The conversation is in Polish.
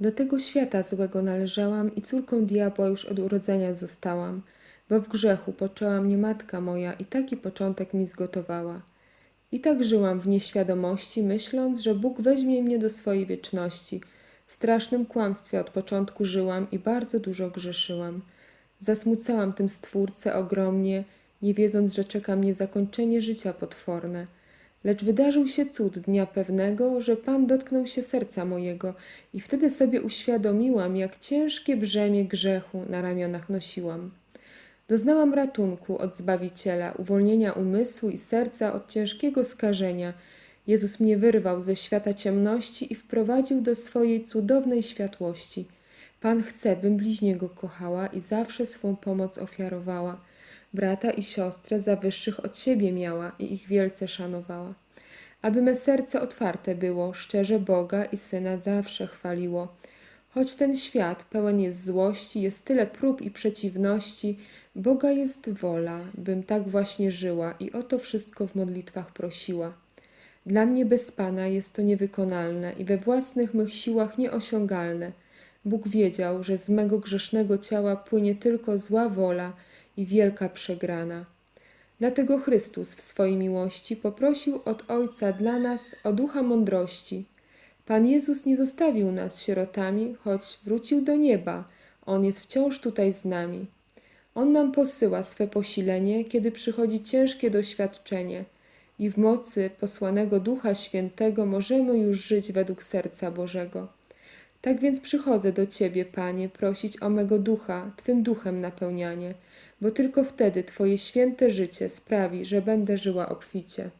Do tego świata złego należałam i córką diabła już od urodzenia zostałam, bo w grzechu poczęła mnie matka moja i taki początek mi zgotowała. I tak żyłam w nieświadomości, myśląc, że Bóg weźmie mnie do swojej wieczności. W strasznym kłamstwie od początku żyłam i bardzo dużo grzeszyłam. Zasmucałam tym Stwórcę ogromnie, nie wiedząc, że czeka mnie zakończenie życia potworne. Lecz wydarzył się cud dnia pewnego, że Pan dotknął się serca mojego i wtedy sobie uświadomiłam, jak ciężkie brzemię grzechu na ramionach nosiłam. Doznałam ratunku od Zbawiciela, uwolnienia umysłu i serca od ciężkiego skażenia. Jezus mnie wyrwał ze świata ciemności i wprowadził do swojej cudownej światłości. Pan chce, bym bliźniego kochała i zawsze swą pomoc ofiarowała. Brata i siostrę za wyższych od siebie miała i ich wielce szanowała. Aby me serce otwarte było, szczerze Boga i Syna zawsze chwaliło. Choć ten świat pełen jest złości, jest tyle prób i przeciwności, Boga jest wola, bym tak właśnie żyła i o to wszystko w modlitwach prosiła. Dla mnie bez Pana jest to niewykonalne i we własnych mych siłach nieosiągalne. Bóg wiedział, że z mego grzesznego ciała płynie tylko zła wola i wielka przegrana. Dlatego Chrystus w swojej miłości poprosił od Ojca dla nas o ducha mądrości. Pan Jezus nie zostawił nas sierotami, choć wrócił do nieba. On jest wciąż tutaj z nami. On nam posyła swe posilenie, kiedy przychodzi ciężkie doświadczenie i w mocy posłanego Ducha Świętego możemy już żyć według serca Bożego. Tak więc przychodzę do Ciebie, Panie, prosić o mego ducha, Twym duchem napełnianie, bo tylko wtedy Twoje święte życie sprawi, że będę żyła obficie.